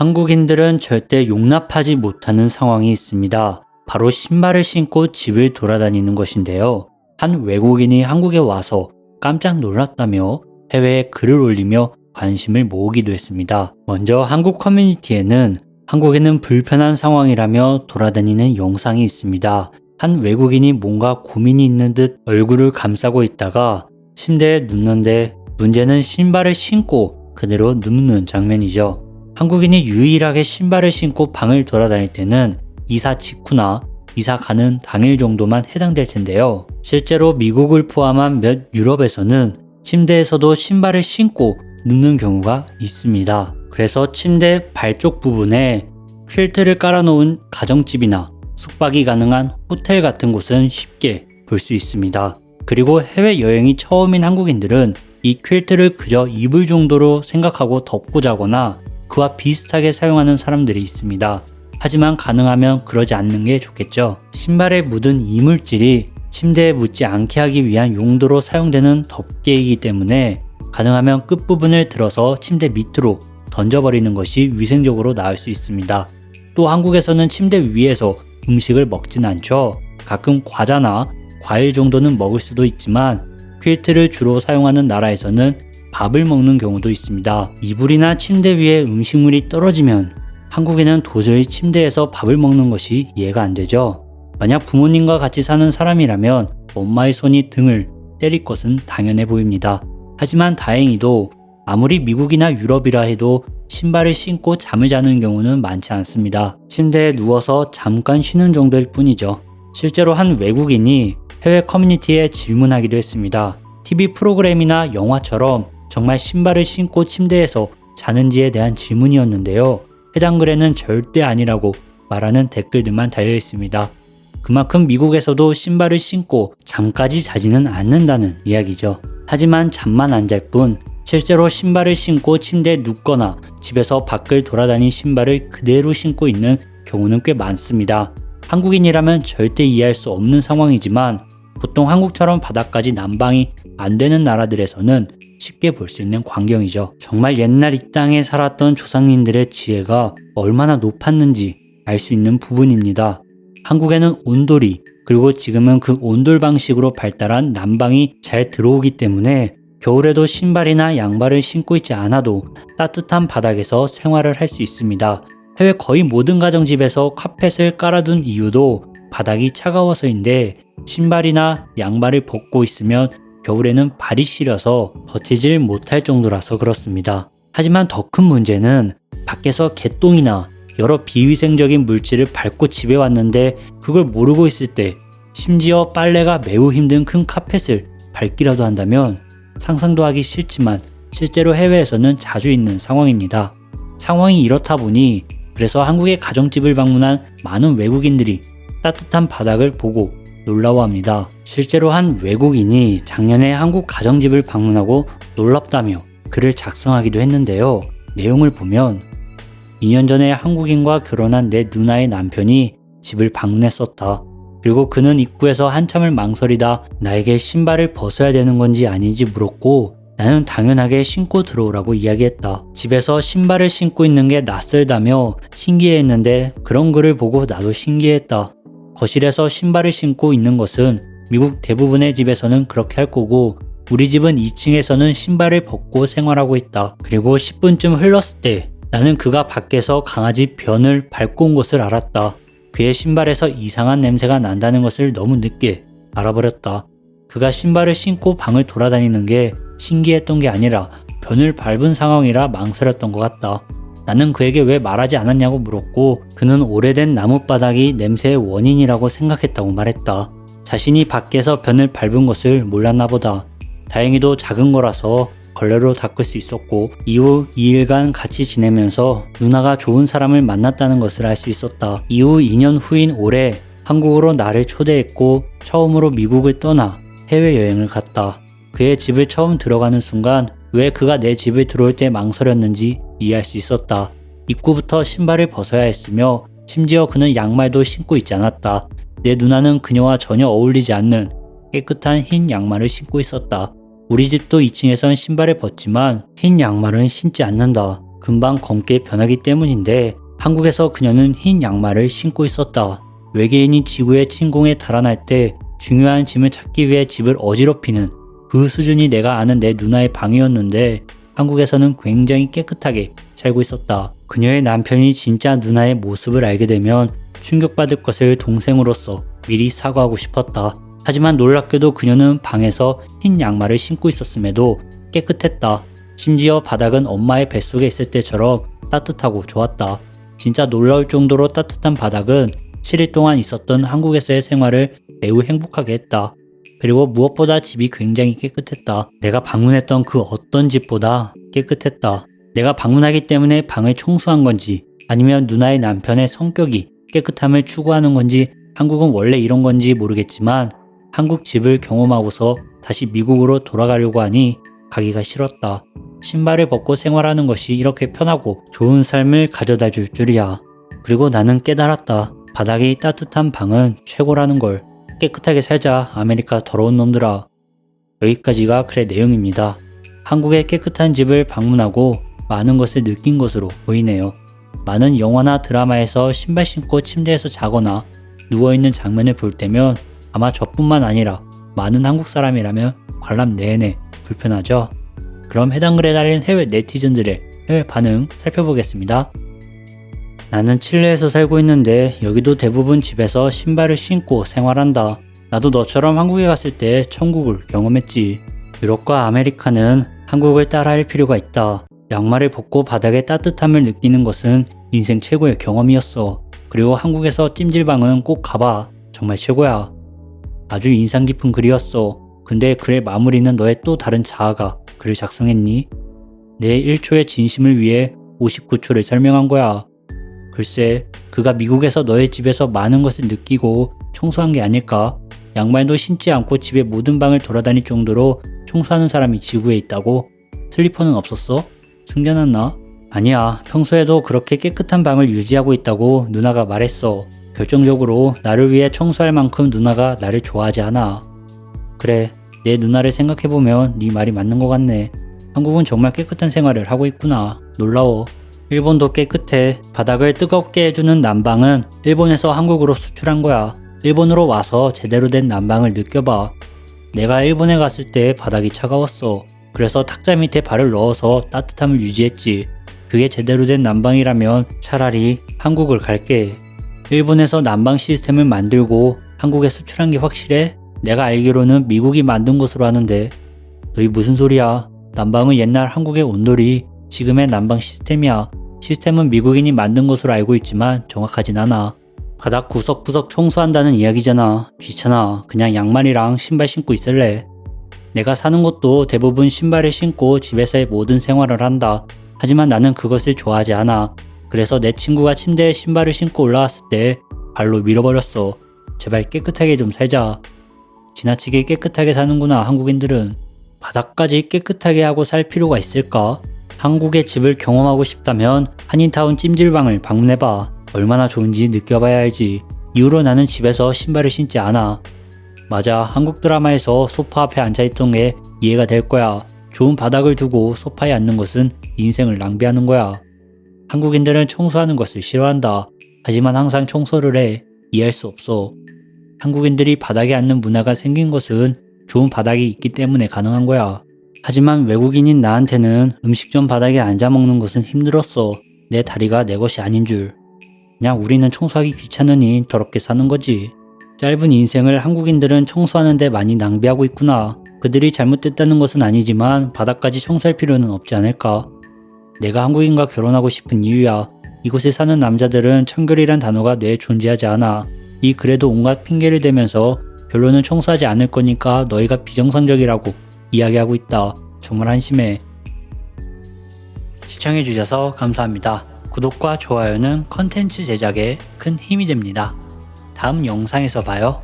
한국인들은 절대 용납하지 못하는 상황이 있습니다. 바로 신발을 신고 집을 돌아다니는 것인데요. 한 외국인이 한국에 와서 깜짝 놀랐다며 해외에 글을 올리며 관심을 모으기도 했습니다. 먼저 한국 커뮤니티에는 한국에는 불편한 상황이라며 돌아다니는 영상이 있습니다. 한 외국인이 뭔가 고민이 있는 듯 얼굴을 감싸고 있다가 침대에 눕는데 문제는 신발을 신고 그대로 눕는 장면이죠. 한국인이 유일하게 신발을 신고 방을 돌아다닐 때는 이사 직후나 이사 가는 당일 정도만 해당될 텐데요. 실제로 미국을 포함한 몇 유럽에서는 침대에서도 신발을 신고 눕는 경우가 있습니다. 그래서 침대 발쪽 부분에 퀼트를 깔아놓은 가정집이나 숙박이 가능한 호텔 같은 곳은 쉽게 볼 수 있습니다. 그리고 해외여행이 처음인 한국인들은 이 퀼트를 그저 이불 정도로 생각하고 덮고 자거나 그와 비슷하게 사용하는 사람들이 있습니다. 하지만 가능하면 그러지 않는 게 좋겠죠. 신발에 묻은 이물질이 침대에 묻지 않게 하기 위한 용도로 사용되는 덮개이기 때문에 가능하면 끝부분을 들어서 침대 밑으로 던져버리는 것이 위생적으로 나을 수 있습니다. 또 한국에서는 침대 위에서 음식을 먹진 않죠. 가끔 과자나 과일 정도는 먹을 수도 있지만 퀼트를 주로 사용하는 나라에서는 밥을 먹는 경우도 있습니다. 이불이나 침대 위에 음식물이 떨어지면 한국에는 도저히 침대에서 밥을 먹는 것이 이해가 안 되죠. 만약 부모님과 같이 사는 사람이라면 엄마의 손이 등을 때릴 것은 당연해 보입니다. 하지만 다행히도 아무리 미국이나 유럽이라 해도 신발을 신고 잠을 자는 경우는 많지 않습니다. 침대에 누워서 잠깐 쉬는 정도일 뿐이죠. 실제로 한 외국인이 해외 커뮤니티에 질문하기도 했습니다. TV 프로그램이나 영화처럼 정말 신발을 신고 침대에서 자는지에 대한 질문이었는데요. 해당 글에는 절대 아니라고 말하는 댓글들만 달려 있습니다. 그만큼 미국에서도 신발을 신고 잠까지 자지는 않는다는 이야기죠. 하지만 잠만 안 잘 뿐 실제로 신발을 신고 침대에 눕거나 집에서 밖을 돌아다닌 신발을 그대로 신고 있는 경우는 꽤 많습니다. 한국인이라면 절대 이해할 수 없는 상황이지만 보통 한국처럼 바닥까지 난방이 안 되는 나라들에서는 쉽게 볼 수 있는 광경이죠. 정말 옛날 이 땅에 살았던 조상님들의 지혜가 얼마나 높았는지 알 수 있는 부분입니다. 한국에는 온돌이 그리고 지금은 그 온돌 방식으로 발달한 난방이 잘 들어오기 때문에 겨울에도 신발이나 양발을 신고 있지 않아도 따뜻한 바닥에서 생활을 할 수 있습니다. 해외 거의 모든 가정집에서 카펫을 깔아둔 이유도 바닥이 차가워서인데 신발이나 양발을 벗고 있으면 겨울에는 발이 시려서 버티질 못할 정도라서 그렇습니다. 하지만 더 큰 문제는 밖에서 개똥이나 여러 비위생적인 물질을 밟고 집에 왔는데 그걸 모르고 있을 때 심지어 빨래가 매우 힘든 큰 카펫을 밟기라도 한다면 상상도 하기 싫지만 실제로 해외에서는 자주 있는 상황입니다. 상황이 이렇다 보니 그래서 한국의 가정집을 방문한 많은 외국인들이 따뜻한 바닥을 보고 놀라워합니다. 실제로 한 외국인이 작년에 한국 가정집을 방문하고 놀랍다며 글을 작성하기도 했는데요. 내용을 보면 2년 전에 한국인과 결혼한 내 누나의 남편이 집을 방문했었다. 그리고 그는 입구에서 한참을 망설이다 나에게 신발을 벗어야 되는 건지 아닌지 물었고 나는 당연하게 신고 들어오라고 이야기했다. 집에서 신발을 신고 있는 게 낯설다며 신기해했는데 그런 글을 보고 나도 신기했다. 거실에서 신발을 신고 있는 것은 미국 대부분의 집에서는 그렇게 할 거고 우리 집은 2층에서는 신발을 벗고 생활하고 있다. 그리고 10분쯤 흘렀을 때 나는 그가 밖에서 강아지 변을 밟고 온 것을 알았다. 그의 신발에서 이상한 냄새가 난다는 것을 너무 늦게 알아버렸다. 그가 신발을 신고 방을 돌아다니는 게 신기했던 게 아니라 변을 밟은 상황이라 망설였던 것 같다. 나는 그에게 왜 말하지 않았냐고 물었고 그는 오래된 나뭇바닥이 냄새의 원인이라고 생각했다고 말했다. 자신이 밖에서 변을 밟은 것을 몰랐나 보다. 다행히도 작은 거라서 걸레로 닦을 수 있었고 이후 2일간 같이 지내면서 누나가 좋은 사람을 만났다는 것을 알 수 있었다. 이후 2년 후인 올해 한국으로 나를 초대했고 처음으로 미국을 떠나 해외여행을 갔다. 그의 집을 처음 들어가는 순간 왜 그가 내 집에 들어올 때 망설였는지 이해할 수 있었다. 입구부터 신발을 벗어야 했으며 심지어 그는 양말도 신고 있지 않았다. 내 누나는 그녀와 전혀 어울리지 않는 깨끗한 흰 양말을 신고 있었다. 우리 집도 2층에선 신발을 벗지만 흰 양말은 신지 않는다. 금방 검게 변하기 때문인데 한국에서 그녀는 흰 양말을 신고 있었다. 외계인이 지구의 침공에 달아날 때 중요한 짐을 찾기 위해 집을 어지럽히는 그 수준이 내가 아는 내 누나의 방이었는데 한국에서는 굉장히 깨끗하게 살고 있었다. 그녀의 남편이 진짜 누나의 모습을 알게 되면 충격받을 것을 동생으로서 미리 사과하고 싶었다. 하지만 놀랍게도 그녀는 방에서 흰 양말을 신고 있었음에도 깨끗했다. 심지어 바닥은 엄마의 뱃속에 있을 때처럼 따뜻하고 좋았다. 진짜 놀라울 정도로 따뜻한 바닥은 7일 동안 있었던 한국에서의 생활을 매우 행복하게 했다. 그리고 무엇보다 집이 굉장히 깨끗했다. 내가 방문했던 그 어떤 집보다 깨끗했다. 내가 방문하기 때문에 방을 청소한 건지 아니면 누나의 남편의 성격이 깨끗함을 추구하는 건지 한국은 원래 이런 건지 모르겠지만 한국 집을 경험하고서 다시 미국으로 돌아가려고 하니 가기가 싫었다. 신발을 벗고 생활하는 것이 이렇게 편하고 좋은 삶을 가져다 줄 줄이야. 그리고 나는 깨달았다. 바닥이 따뜻한 방은 최고라는 걸. 깨끗하게 살자 아메리카 더러운 놈들아. 여기까지가 글의 내용입니다. 한국의 깨끗한 집을 방문하고 많은 것을 느낀 것으로 보이네요. 많은 영화나 드라마에서 신발 신고 침대에서 자거나 누워있는 장면을 볼 때면 아마 저뿐만 아니라 많은 한국 사람이라면 관람 내내 불편하죠. 그럼 해당 글에 달린 해외 네티즌들의 해외 반응 살펴보겠습니다. 나는 칠레에서 살고 있는데 여기도 대부분 집에서 신발을 신고 생활한다. 나도 너처럼 한국에 갔을 때 천국을 경험했지. 유럽과 아메리카는 한국을 따라할 필요가 있다. 양말을 벗고 바닥의 따뜻함을 느끼는 것은 인생 최고의 경험이었어. 그리고 한국에서 찜질방은 꼭 가봐. 정말 최고야. 아주 인상 깊은 글이었어. 근데 글의 마무리는 너의 또 다른 자아가 글을 작성했니? 내 1초의 진심을 위해 59초를 설명한 거야. 글쎄, 그가 미국에서 너의 집에서 많은 것을 느끼고 청소한 게 아닐까? 양말도 신지 않고 집의 모든 방을 돌아다닐 정도로 청소하는 사람이 지구에 있다고? 슬리퍼는 없었어? 숨겨놨나? 아니야. 평소에도 그렇게 깨끗한 방을 유지하고 있다고 누나가 말했어. 결정적으로 나를 위해 청소할 만큼 누나가 나를 좋아하지 않아. 그래, 내 누나를 생각해보면 네 말이 맞는 것 같네. 한국은 정말 깨끗한 생활을 하고 있구나. 놀라워. 일본도 깨끗해. 바닥을 뜨겁게 해주는 난방은 일본에서 한국으로 수출한 거야. 일본으로 와서 제대로 된 난방을 느껴봐. 내가 일본에 갔을 때 바닥이 차가웠어. 그래서 탁자 밑에 발을 넣어서 따뜻함을 유지했지. 그게 제대로 된 난방이라면 차라리 한국을 갈게. 일본에서 난방 시스템을 만들고 한국에 수출한 게 확실해? 내가 알기로는 미국이 만든 것으로 하는데 너희 무슨 소리야? 난방은 옛날 한국의 온돌이 지금의 난방 시스템이야. 시스템은 미국인이 만든 것으로 알고 있지만 정확하진 않아. 바닥 구석구석 청소한다는 이야기잖아. 귀찮아. 그냥 양말이랑 신발 신고 있을래. 내가 사는 곳도 대부분 신발을 신고 집에서의 모든 생활을 한다. 하지만 나는 그것을 좋아하지 않아. 그래서 내 친구가 침대에 신발을 신고 올라왔을 때 발로 밀어버렸어. 제발 깨끗하게 좀 살자. 지나치게 깨끗하게 사는구나, 한국인들은. 바닥까지 깨끗하게 하고 살 필요가 있을까? 한국의 집을 경험하고 싶다면 한인타운 찜질방을 방문해봐. 얼마나 좋은지 느껴봐야 알지. 이후로 나는 집에서 신발을 신지 않아. 맞아, 한국 드라마에서 소파 앞에 앉아있던 게 이해가 될 거야. 좋은 바닥을 두고 소파에 앉는 것은 인생을 낭비하는 거야. 한국인들은 청소하는 것을 싫어한다. 하지만 항상 청소를 해. 이해할 수 없어. 한국인들이 바닥에 앉는 문화가 생긴 것은 좋은 바닥이 있기 때문에 가능한 거야. 하지만 외국인인 나한테는 음식점 바닥에 앉아 먹는 것은 힘들었어. 내 다리가 내 것이 아닌 줄. 그냥 우리는 청소하기 귀찮으니 더럽게 사는 거지. 짧은 인생을 한국인들은 청소하는데 많이 낭비하고 있구나. 그들이 잘못됐다는 것은 아니지만 바닥까지 청소할 필요는 없지 않을까. 내가 한국인과 결혼하고 싶은 이유야. 이곳에 사는 남자들은 청결이란 단어가 뇌에 존재하지 않아. 이 글에도 온갖 핑계를 대면서 결론은 청소하지 않을 거니까 너희가 비정상적이라고 이야기하고 있다. 정말 한심해. 시청해주셔서 감사합니다. 구독과 좋아요는 컨텐츠 제작에 큰 힘이 됩니다. 다음 영상에서 봐요.